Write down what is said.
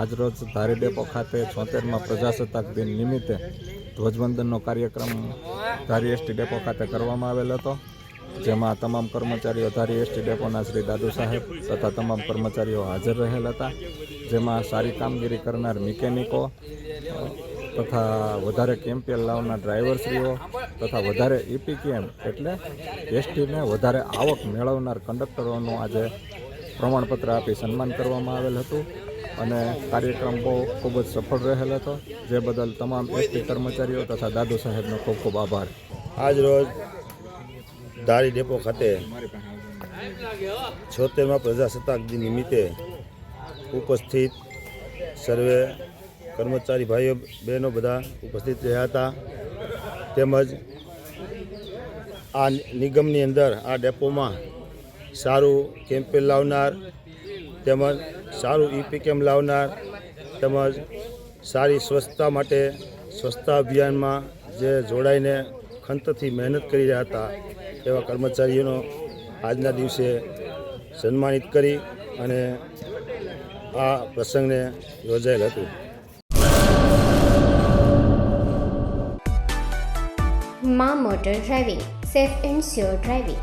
આજરોજ ધારી ડેપો ખાતે છોતેરમાં પ્રજાસત્તાક દિન નિમિત્તે ધ્વજવંદનનો કાર્યક્રમ ધારી એસટી ડેપો ખાતે કરવામાં આવેલ હતો. જેમાં તમામ કર્મચારીઓ ધારી એસટી ડેપોના શ્રી દાદુ સાહેબ તથા તમામ કર્મચારીઓ હાજર રહેલ હતા. જેમાં સારી કામગીરી કરનાર મિકેનિકો તથા વધારે કેમ્પિયર લાવનાર ડ્રાઈવરશ્રીઓ તથા વધારે ઇપીકેમ એટલે એસટીને વધારે આવક મેળવનાર કંડક્ટરોનું આજે પ્રમાણપત્ર આપી સન્માન કરવામાં આવેલ હતું. અને કાર્યક્રમ બહુ ખૂબ જ સફળ રહેલ હતો. જે બદલ તમામ એસટી કર્મચારીઓ તથા દાદુ સાહેબનો ખૂબ ખૂબ આભાર. આજ રોજ ધારી ડેપો ખાતે છોતેરમાં પ્રજાસત્તાક દિન નિમિત્તે ઉપસ્થિત સર્વે કર્મચારી ભાઈઓ, બહેનો બધા ઉપસ્થિત રહ્યા હતા. તેમજ આ નિગમની અંદર આ ડેપોમાં સારું કેમ્પેન લાવનાર તેમજ સારું ઈપીકેમ લાવનાર તેમજ સારી સ્વચ્છતા માટે સ્વચ્છતા અભિયાનમાં જે જોડાઈને ખંતથી મહેનત કરી રહ્યા હતા, એવા કર્મચારીઓનો આજના દિવસે સન્માનિત કરી અને આ પ્રસંગને યોજાયેલ હતું. મા motor driving, safe and sure driving.